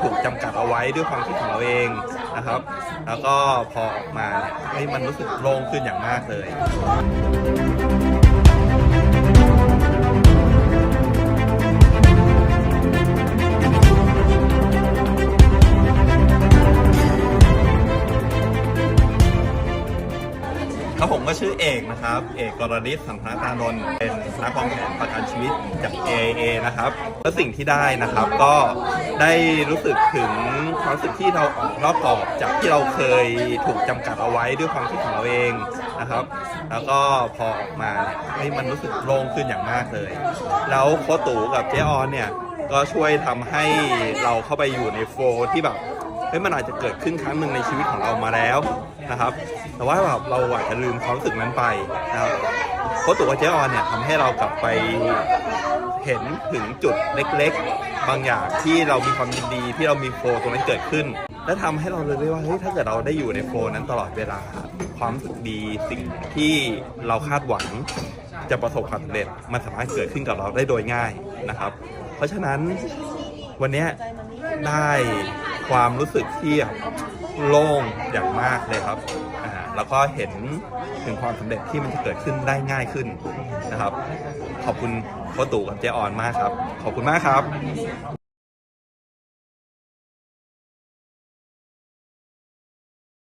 ถูกจำกัดเอาไว้ด้วยความคิดของเราเองนะครับ แล้วก็พอออกมาเนี่ยเฮ้ยมันรู้สึกโล่งขึ้นอย่างมากเลย ครับผมก็ชื่อเอกนะครับ เอกกรณิตสันทนาตานนท์เป็นนักวางแผนประกันชีวิตจาก AIA นะครับ แล้วสิ่งที่ได้นะครับก็ได้รู้สึกถึงความรู้สึกที่เราออกนอกกรอบจากที่เราเคยถูกจำกัดเอาไว้ด้วยความคิดของเราเองนะครับ แล้วก็พอออกมาเนี่ยเฮ้มันรู้สึกโล่งขึ้นอย่างมากเลย แล้วโคตู่กับเจ๊ออนเนี่ยก็ช่วยทำให้เราเข้าไปอยู่ในโฟร์ที่แบบ เฮ้ยมันอาจจะเกิดขึ้นครั้งหนึ่งในชีวิตของเรามาแล้วนะครับ แต่ว่าแบบเราอาจจะลืมความรู้สึกนั้นไปนะครับเพราะตัวเจออนเนี่ยทำให้เรากลับไปเห็นถึงจุดเล็กๆ บางอย่างที่เรามีความยินดีที่เรามีโฟลตรงนั้นเกิดขึ้น และทำให้เราเลยได้ว่าเฮ้ยถ้าเกิดเราได้อยู่ในโฟลนั้นตลอดเวลาความรู้สึกดีสิ่งที่เราคาดหวังจะประสบความสำเร็จมันสามารถเกิดขึ้นกับเราได้โดยง่ายนะครับ เพราะฉะนั้นวันนี้ได้ ความรู้สึกที่โล่งอย่างมากเลยครับอ่าแล้วก็เห็นถึงความสำเร็จที่มันจะเกิดขึ้นได้ง่ายขึ้นนะครับ ขอบคุณโคชตู่กับเจออนมากครับ ขอบคุณมากครับ